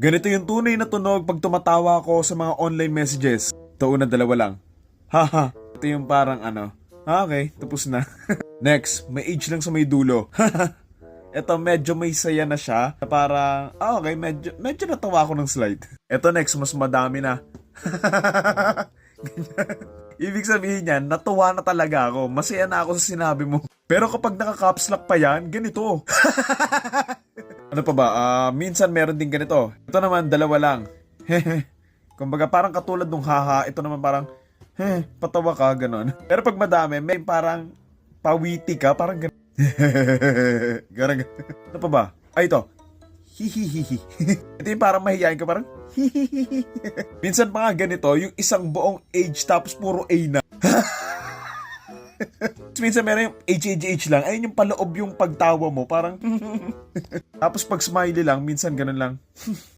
Ganito yung tunay na tunog pag tumatawa ako sa mga online messages. Ito una dalawa lang. Haha. Ito yung parang ano. Ah, okay, tapos na. Next, may age lang sa may dulo. Ito medyo may saya na siya. Na Parang, ah, okay, medyo, medyo natawa ako ng slide. Ito next, mas madami na. Ibig sabihin niyan, natuwa na talaga ako. Masaya na ako sa sinabi mo. Pero kapag naka-caps lock pa yan, ganito. ano pa ba? Ah, minsan meron din ganito. Ito naman, dalawa lang. Kumbaga parang katulad nung haha, ito naman parang, heh, patawa ka, ganon. Pero pag madami, may parang pawiti ka, parang ganon. Garang, ano pa ba? Ay, ito. Hihihihi. ito yung parang mahihayin ka, parang hihihihi. Minsan pa nga ganito, yung isang buong age tapos puro A na. Minsan meron yung HHH lang. Ayun yung paloob yung pagtawa mo. Parang... Tapos pag smiley lang, minsan ganun lang.